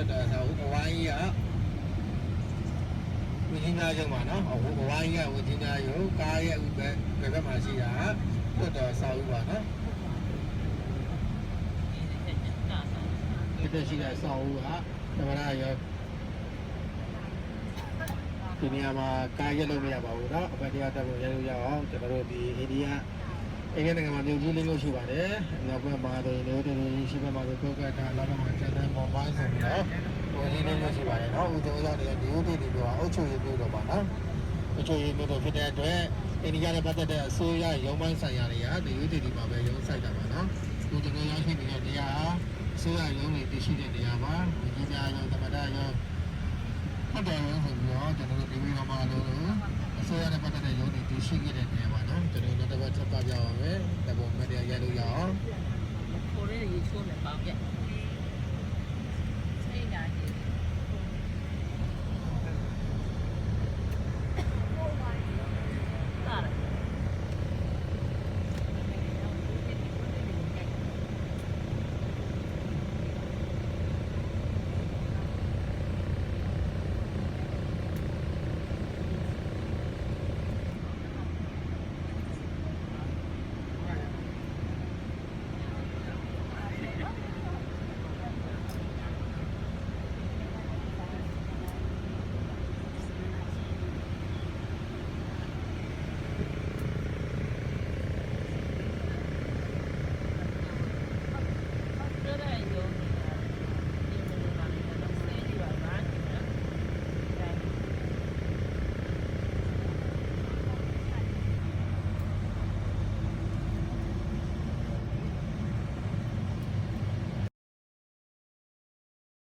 တက်တာဆိုအဝိုင်းကြီးကဝင်းကြီးများရုံပါနော်အဝိုင်းကြီးကဝင်းကြီးများရုံကားရဲ့ဥပဲဘယ်ဘက်မှာရှိတာတက်တာဆောက်ဦးပါနော်တက်ရှိတဲ့ဆောက်ဦးကသမရရောဒီနေရာမှာကားရက်လို့မရပါဘူးเนาะအဖက်တရားတက်ဖို့ရလို့ရအောင်ကျွန်တော်တို့ဒီအိန္ဒိယ အင်္ဂလိပ်နိုင်ငံမှာမြို့ကြီးလေးလို့ရှိပါတယ်။နောက်ဘက်မှာတော့လို့တူရှိဘက်မှာတော့ကိုကတာလာတော့ကျန်တဲ့မော်ဘိုင်းဆိုပြီးတော့ဟိုကြီးလေးလို့ရှိပါတယ်နော်။ဦးကျော်ရောက်နေတဲ့ဒီဦးတီတီပြောအုတ်ချုပ်ရေးမျိုးတော့ပါနော်။အုတ်ချုပ်ရေးမျိုးတော့ဖြစ်တဲ့အတွက်အိန္ဒိယနဲ့ပတ်သက်တဲ့အစိုးရရုံးပိုင်းဆိုင်ရာတွေကဒီဦးတီတီမှာပဲရုံးဆိုင်တာပါနော်။ဒီကျွန်တော်ရောက်ရှိနေတဲ့နေရာအစိုးရရုံးတွေတည်ရှိတဲ့နေရာပါ။ဒီကြီးများရုံးသမဒရုံးဟုတ်တယ်ရုံးဆိုပြီးတော့ကျွန်တော်တို့ဒီဝီမှာလို့အစိုးရနဲ့ပတ်သက်တဲ့ရုံးတွေတည်ရှိခဲ့တဲ့နေရာပါနော်။ကျွန်တော်တို့ တော့တစ်ပ Lorenzo.